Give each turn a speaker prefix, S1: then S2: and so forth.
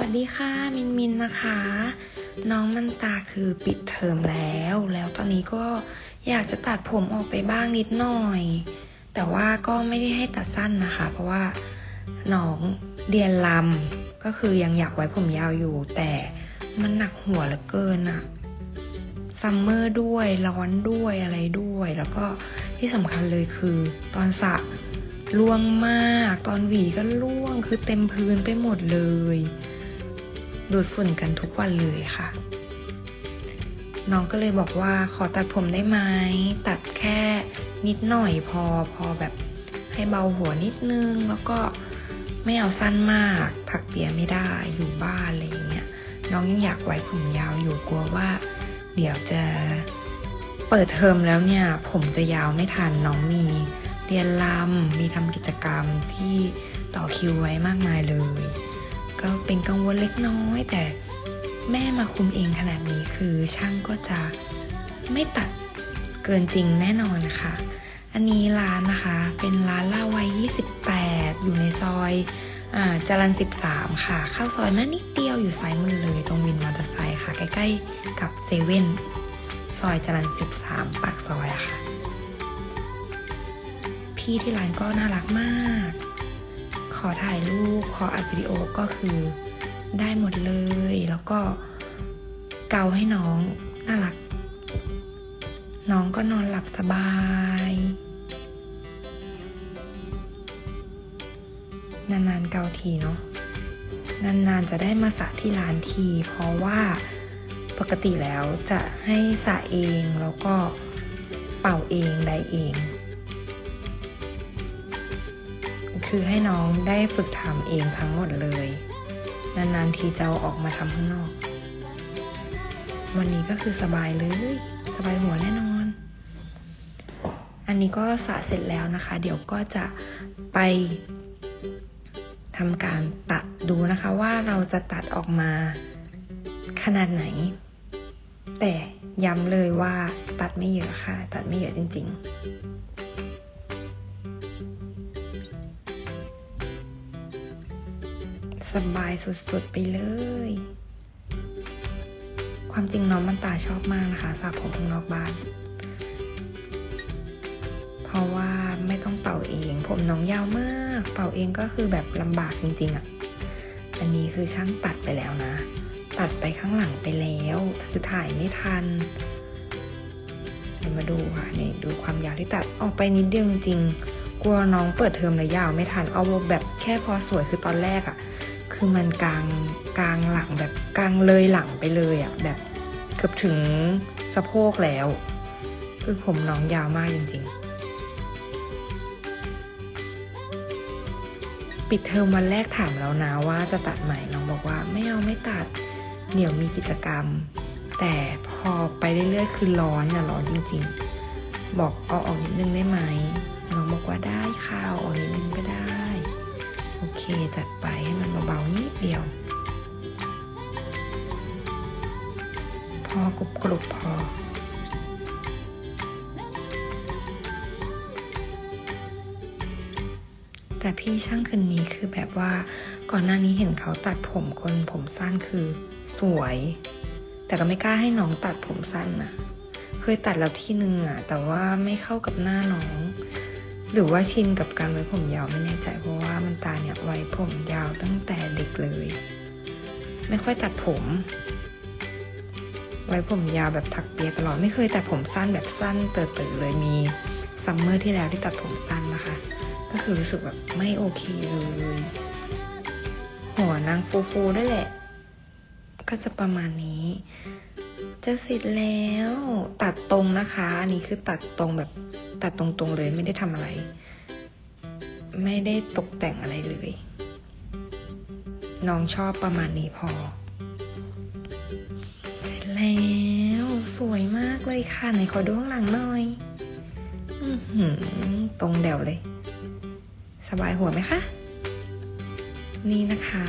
S1: วัสดีค่ะมินมินนะคะ น้องมันตาคือปิดเทอมแล้ว แล้วตอนนี้ก็อยากจะตัดผมออกไปบ้างนิดหน่อย แต่ว่าก็ไม่ได้ให้ตัดสั้นนะคะ เพราะว่าน้องเรียนลำก็คือยังอยากไว้ผมยาวอยู่ แต่มันหนักหัวเหลือเกินอะซัมเมอร์ด้วยร้อนด้วยอะไรด้วย แล้วก็ที่สำคัญเลยคือ ตอนสระร่วงมาก ตอนหวีก็ร่วงคือเต็มพื้นไปหมดเลย ดูดฝุ่นกันทุกวันเลยค่ะ น้องก็เลยบอกว่าขอตัดผมได้ไหมตัดแค่นิดหน่อยพอพอแบบให้เบาหัวนิดนึง แล้วก็ไม่เอาสั้นมากถักเปียไม่ได้อยู่บ้านอะไรอย่างเงี้ยน้องยังอยากไว้ผมยาวอยู่กลัวว่า เดี๋ยวจะเปิดเทอมแล้วเนี่ย ผมจะยาวไม่ทันน้องมีเรียนรำมีทำกิจกรรมที่ต่อคิวไว้มากมายเลย ก็เป็นกังวลเล็กน้อย แต่แม่มาคุมเองขนาดนี้คือช่างก็จะไม่ตัดเกินจริงแน่นอนค่ะ อันนี้ร้านนะคะ เป็นร้านล่าวัย 28 อยู่ในซอยอ่าจรัน13 ค่ะ เข้าซอยมานิดเดียวอยู่ซ้ายมือเลย ตรงวินมอเตอร์ไซค์ค่ะ ใกล้ๆ กับเซเว่นซอยจรัน13 ปากซอยอะค่ะ พี่ที่ร้านก็น่ารักมาก ขอถ่ายรูป ขออัดวิดีโอก็คือได้หมดเลย แล้วก็เกาให้น้อง น่ารัก น้องก็นอนหลับสบาย นานๆเกาทีเนาะนานๆจะได้มาสระที่ร้านที เพราะว่าปกติแล้วจะให้สระเองแล้วก็เป่าเองได้เอง คือให้น้องได้ฝึกทำเองทั้งหมดเลย นานๆทีจะอออกมาทำข้างนอก วันนี้ก็คือสบายเลย สบายหัวแน่นอน อันนี้ก็สระเสร็จแล้วนะคะ เดี๋ยวก็จะไปทำการตัดดูนะคะว่าเราจะตัดออกมาขนาดไหน แต่ย้ำเลยว่าตัดไม่เยอะค่ะ ตัดไม่เยอะจริง ๆ บายสุดๆไปเลย ความจริงน้องมันตาชอบมากนะคะสระผมข้างนอกบ้าน เพราะว่าไม่ต้องเป่าเอง ผมน้องยาวมาก เป่าเองก็คือแบบลำบากจริงๆอะ่ะ อันนี้คือช่างตัดไปแล้วนะ ตัดไปข้างหลังไปแล้ว คือถ่ายไม่ทันเดี๋ยวมาดูค่ะนี่ดูความยาวที่ตัดออกไปนิดเดียวจริงๆกลัวน้องเปิดเทอมแล้วยาวไม่ทันเอาแบบแค่พอสวยคือตอนแรกอะ่ะ คือมันกลางกลางหลังแบบกลางเลยหลังไปเลยอะ่ะแบบเกือบถึงสะโพกแล้ว คือผมน้องยาวมากจริงๆ ปิดเทอมวันแรกถามแล้วนะว่าจะตัดไหมน้องบอกว่าไม่เอาไม่ตัดเดี๋ยวมีกิจกรรม แต่พอไปเรื่อยๆคือร้อนนะร้อนจริง ๆ บอกเอาออกนิดนึงได้ไหมน้องบอกว่า พอกรุบกรุบพอแต่พี่ช่างคนนี้คือแบบว่าก่อนหน้านี้เห็นเขาตัดผมคนผมสั้นคือสวย แต่ก็ไม่กล้าให้น้องตัดผมสั้นนะเคยตัดแล้วที่หนึ่งอะแต่ว่าไม่เข้ากับหน้าน้อง หรือว่าชินกับการไว้ผมยาวไม่แน่ใจเพราะว่ามันตาเนี่ยไว้ผมยาวตั้งแต่เด็กเลย ไม่ค่อยตัดผม ไว้ผมยาวแบบถักเปียตลอดไม่เคยตัดผมสั้นแบบสั้นเติร์ๆเลยมีซัมเมอร์ที่แล้วที่ตัดผมสั้นนะคะ ก็คือรู้สึกแบบไม่โอเคเลยหัวนางฟูๆได้วยแหละ ก็จะประมาณนี้ จะเสร็จแล้วตัดตรงนะคะ อันนี้คือตัดตรงแบบตัดตรงๆเลยไม่ได้ทำอะไร ไม่ได้ตกแต่งอะไรเลย น้องชอบประมาณนี้พอ แล้ว สวยมากเลยค่ะ ไหนขอดูข้างหลังหน่อยอือหือตรงเดวเลย สบายหัวไหมคะ นี่นะคะ